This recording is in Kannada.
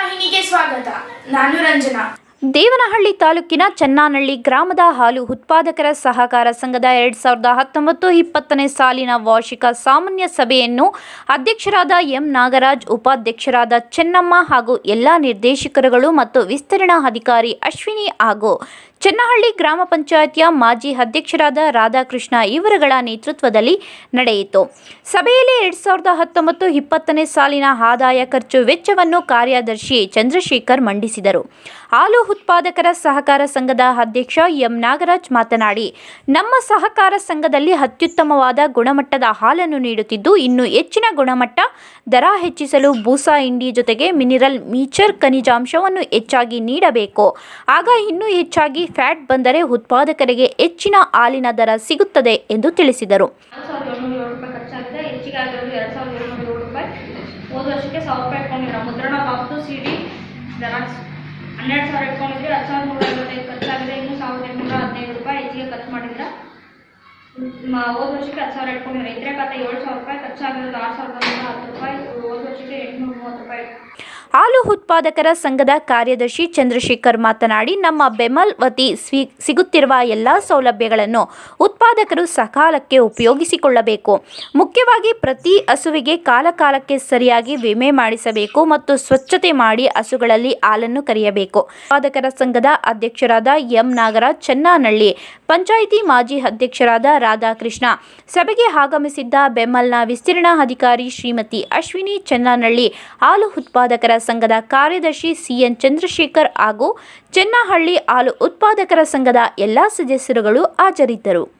ವಾಹಿನಿಗೆ ಸ್ವಾಗತ. ನಾನು ರಂಜನಾ. ದೇವನಹಳ್ಳಿ ತಾಲೂಕಿನ ಚನ್ನಾನಹಳ್ಳಿ ಗ್ರಾಮದ ಹಾಲು ಉತ್ಪಾದಕರ ಸಹಕಾರ ಸಂಘದ ಎರಡು ಸಾವಿರದ ಹತ್ತೊಂಬತ್ತು ಇಪ್ಪತ್ತನೇ ಸಾಲಿನ ವಾರ್ಷಿಕ ಸಾಮಾನ್ಯ ಸಭೆಯನ್ನು ಅಧ್ಯಕ್ಷರಾದ ಎಂ ನಾಗರಾಜ್, ಉಪಾಧ್ಯಕ್ಷರಾದ ಚೆನ್ನಮ್ಮ ಹಾಗೂ ಎಲ್ಲಾ ನಿರ್ದೇಶಕರುಗಳು ಮತ್ತು ವಿಸ್ತರಣಾ ಅಧಿಕಾರಿ ಅಶ್ವಿನಿ ಹಾಗೂ ಚನ್ನಹಳ್ಳಿ ಗ್ರಾಮ ಪಂಚಾಯತಿಯ ಮಾಜಿ ಅಧ್ಯಕ್ಷರಾದ ರಾಧಾಕೃಷ್ಣ ಇವರುಗಳ ನೇತೃತ್ವದಲ್ಲಿ ನಡೆಯಿತು. ಸಭೆಯಲ್ಲಿ ಎರಡ್ ಸಾವಿರದ ಹತ್ತೊಂಬತ್ತು ಇಪ್ಪತ್ತನೇ ಸಾಲಿನ ಆದಾಯ ಖರ್ಚು ವೆಚ್ಚವನ್ನು ಕಾರ್ಯದರ್ಶಿ ಚಂದ್ರಶೇಖರ್ ಮಂಡಿಸಿದರು. ಹಾಲು ಉತ್ಪಾದಕರ ಸಹಕಾರ ಸಂಘದ ಅಧ್ಯಕ್ಷ ಎಂ ನಾಗರಾಜ್ ಮಾತನಾಡಿ, ನಮ್ಮ ಸಹಕಾರ ಸಂಘದಲ್ಲಿ ಅತ್ಯುತ್ತಮವಾದ ಗುಣಮಟ್ಟದ ಹಾಲನ್ನು ನೀಡುತ್ತಿದ್ದು, ಇನ್ನು ಹೆಚ್ಚಿನ ಗುಣಮಟ್ಟ ದರ ಹೆಚ್ಚಿಸಲು ಬೂಸಾ ಇಂಡಿ ಜೊತೆಗೆ ಮಿನಿರಲ್ ಮೀಚರ್ ಖನಿಜಾಂಶವನ್ನು ಹೆಚ್ಚಾಗಿ ನೀಡಬೇಕು. ಆಗ ಇನ್ನೂ ಹೆಚ್ಚಾಗಿ ಫ್ಯಾಟ್ ಬಂದರೆ ಉತ್ಪಾದಕರಿಗೆ ಹೆಚ್ಚಿನ ಹಾಲಿನ ದರ ಸಿಗುತ್ತದೆ ಎಂದು ತಿಳಿಸಿದರು. ಹನ್ನೆರಡು ಸಾವಿರ ಇಟ್ಕೊಂಡಿದ್ರೆ ಹತ್ತು ಸಾವಿರದ ನೂರ ಐವತ್ತೈದು ಖರ್ಚಾಗಿದೆ ಇನ್ನೂ ಸಾವಿರದ ಎಂಟುನೂರ ಹದಿನೈದು ರೂಪಾಯಿ ಹೆಚ್ಚಿಗೆ ಖರ್ಚು ಮಾಡಿದ್ರೆ ಹೋದ ವರ್ಷಕ್ಕೆ ಹತ್ತು ಸಾವಿರ ಇಟ್ಕೊಂಡಿದ್ರೆ ರೈತರ ಖಾತೆ ಏಳು ಸಾವಿರ ರೂಪಾಯಿ ಖರ್ಚಾಗಿರೋದು ಆರು ಸಾವಿರದ ಹತ್ತು ರೂಪಾಯಿ ಹೋದ ವರ್ಷಕ್ಕೆ ಎಂಟುನೂರ ಮೂವತ್ತು ರೂಪಾಯಿ ಹಾಲು ಉತ್ಪಾದಕರ ಸಂಘದ ಕಾರ್ಯದರ್ಶಿ ಚಂದ್ರಶೇಖರ್ ಮಾತನಾಡಿ, ನಮ್ಮ ಬೆಮಲ್ ವತಿ ಸಿಗುತ್ತಿರುವ ಎಲ್ಲ ಸೌಲಭ್ಯಗಳನ್ನು ಉತ್ಪಾದಕರು ಸಕಾಲಕ್ಕೆ ಉಪಯೋಗಿಸಿಕೊಳ್ಳಬೇಕು. ಮುಖ್ಯವಾಗಿ ಪ್ರತಿ ಹಸುವಿಗೆ ಕಾಲಕಾಲಕ್ಕೆ ಸರಿಯಾಗಿ ವಿಮೆ ಮಾಡಿಸಬೇಕು ಮತ್ತು ಸ್ವಚ್ಛತೆ ಮಾಡಿ ಹಸುಗಳಲ್ಲಿ ಹಾಲನ್ನು ಕರೆಯಬೇಕು. ಉತ್ಪಾದಕರ ಸಂಘದ ಅಧ್ಯಕ್ಷರಾದ ಎಂ ನಾಗರಾಜ್ ಚನ್ನಾನಹಳ್ಳಿ ಪಂಚಾಯಿತಿ ಮಾಜಿ ಅಧ್ಯಕ್ಷರಾದ ರಾಧಾಕೃಷ್ಣ. ಸಭೆಗೆ ಆಗಮಿಸಿದ್ದ ಬೆಮ್ಮಲ್ನ ವಿಸ್ತೀರ್ಣ ಅಧಿಕಾರಿ ಶ್ರೀಮತಿ ಅಶ್ವಿನಿ ಚೆನ್ನಹಳ್ಳಿ ಹಾಲು ಉತ್ಪಾದಕರ ಸಂಘದ ಕಾರ್ಯದರ್ಶಿ ಸಿಎನ್ ಚಂದ್ರಶೇಖರ್ ಹಾಗೂ ಚೆನ್ನಹಳ್ಳಿ ಹಾಲು ಉತ್ಪಾದಕರ ಸಂಘದ ಎಲ್ಲಾ ಸದಸ್ಯರುಗಳು ಹಾಜರಿದ್ದರು.